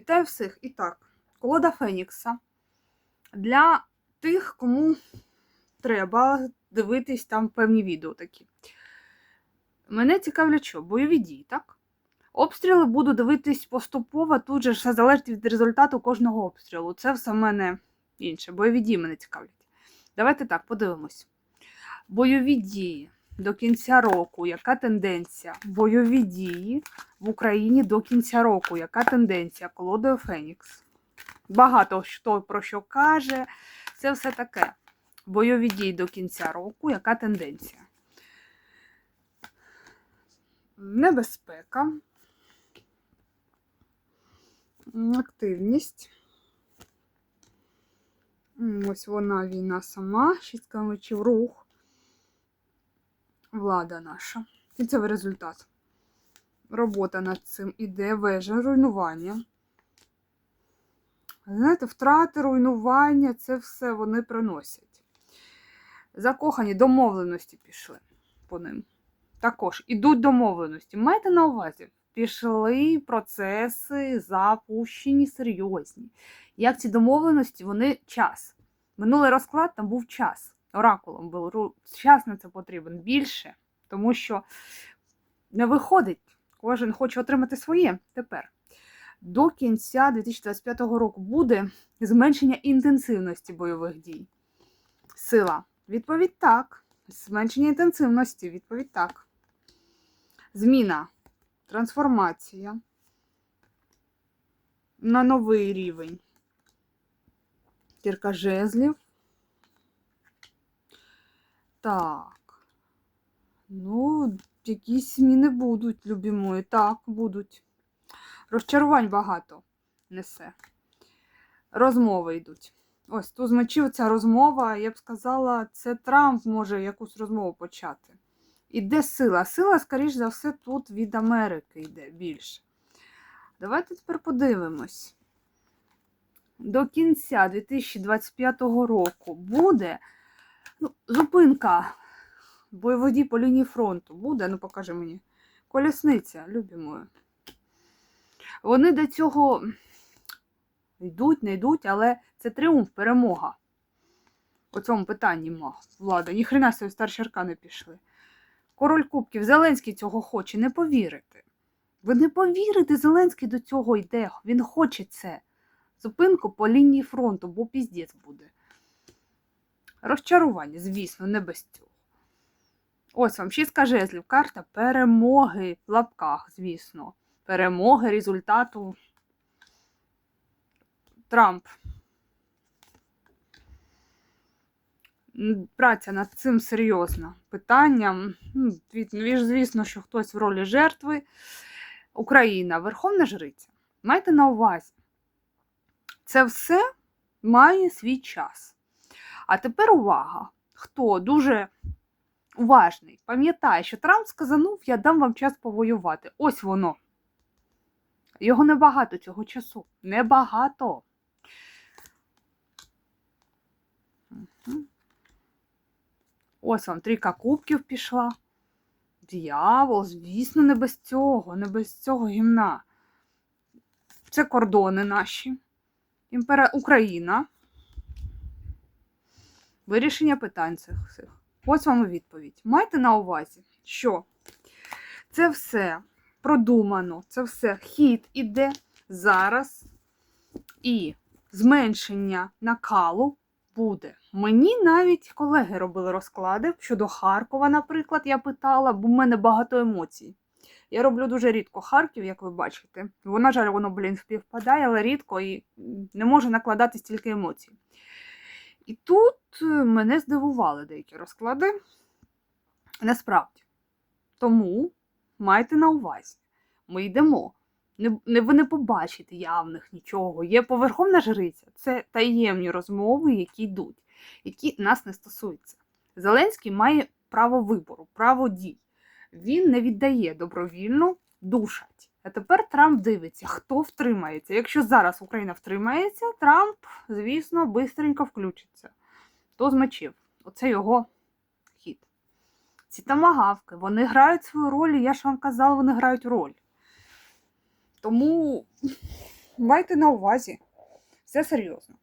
Вітаю всіх! І так, колода Фенікса. Для тих, кому треба дивитись там певні відео такі. Мене цікавлять що? Бойові дії, так? Обстріли буду дивитись поступово, тут же все залежить від результату кожного обстрілу. Це все в мене інше. Бойові дії мене цікавлять. Давайте так, подивимось. Бойові дії до кінця року. Яка тенденція? Бойові дії в Україні до кінця року. Яка тенденція? Колодою Фенікс. Багато хто про що каже. Це все таке. Бойові дії до кінця року. Яка тенденція? Небезпека. Активність. Ось вона війна сама. Шістка мечів рух. Влада наша. Кінцевий результат. Робота над цим іде вежа, руйнування. Знаєте, втрати, руйнування це все вони приносять. Закохані домовленості пішли по ним. Також ідуть домовленості. Майте на увазі, пішли процеси запущені серйозні. Як ці домовленості, вони час. Минулий розклад там був час. Оракулом був. Ру- Час на це потрібен більше, тому що не виходить. Кожен хоче отримати своє тепер. До кінця 2025 року буде зменшення інтенсивності бойових дій. Сила. Відповідь так. Зменшення інтенсивності. Відповідь так. Зміна. Трансформація. На новий рівень. Кірка жезлів. Так. Ну, якісь зміни будуть, любі мої. Так, будуть. Розчарувань багато несе. Розмови йдуть. Ось тут з ця розмова, я б сказала, це Трамп може якусь розмову почати. Іде сила. Сила, скоріш за все, тут від Америки йде більше. Давайте тепер подивимось. До кінця 2025 року буде ну, зупинка бойових дій по лінії фронту. Буде, ну покажи мені. Колісниця, любі. Вони до цього йдуть, не йдуть, але це тріумф, перемога. У цьому питанні влада. Ніхрена собі старші аркани пішли. Король Кубків, Зеленський цього хоче, не повірите. Ви не повірите, Зеленський до цього йде. Він хоче це. Зупинку по лінії фронту, бо піздець буде. Розчарування, звісно, не без цього. Ось вам шістка жезлів, карта перемоги в лапках, звісно. Перемоги результату Трамп. Праця над цим серйозна питанням. Ну, Звісно, що хтось в ролі жертви. Україна, Верховна Жриця. Майте на увазі, це все має свій час. А тепер увага! Хто дуже уважний, пам'ятає, що Трамп сказанув, я дам вам час повоювати. Ось воно. Його небагато цього часу. Небагато. Ось вам трійка кубків пішла. Д'явол, звісно, не без цього, не без цього гімна. Це кордони наші. Імпера... Україна. Вирішення питань цих всіх. Ось вам відповідь. Майте на увазі, що це все продумано, це все хід іде зараз, і зменшення накалу буде. Мені навіть колеги робили розклади щодо Харкова, наприклад, я питала, бо в мене багато емоцій. Я роблю дуже рідко Харків, як ви бачите. Бо, на жаль, воно, блін, співпадає, але рідко і не може накладати стільки емоцій. І тут е, мене здивували деякі розклади. Насправді. Тому майте на увазі, ми йдемо. Не, ви не побачите явних нічого. Є поверховна жриця, це таємні розмови, які йдуть, які нас не стосуються. Зеленський має право вибору, право дій. Він не віддає добровільно душать. А тепер Трамп дивиться, хто втримається. Якщо зараз Україна втримається, Трамп, звісно, бистренько включиться. То з мечів. Оце його хід. Ці тамагавки, вони грають свою роль, і я ж вам казала, вони грають роль. Тому Майте на увазі. Все серйозно.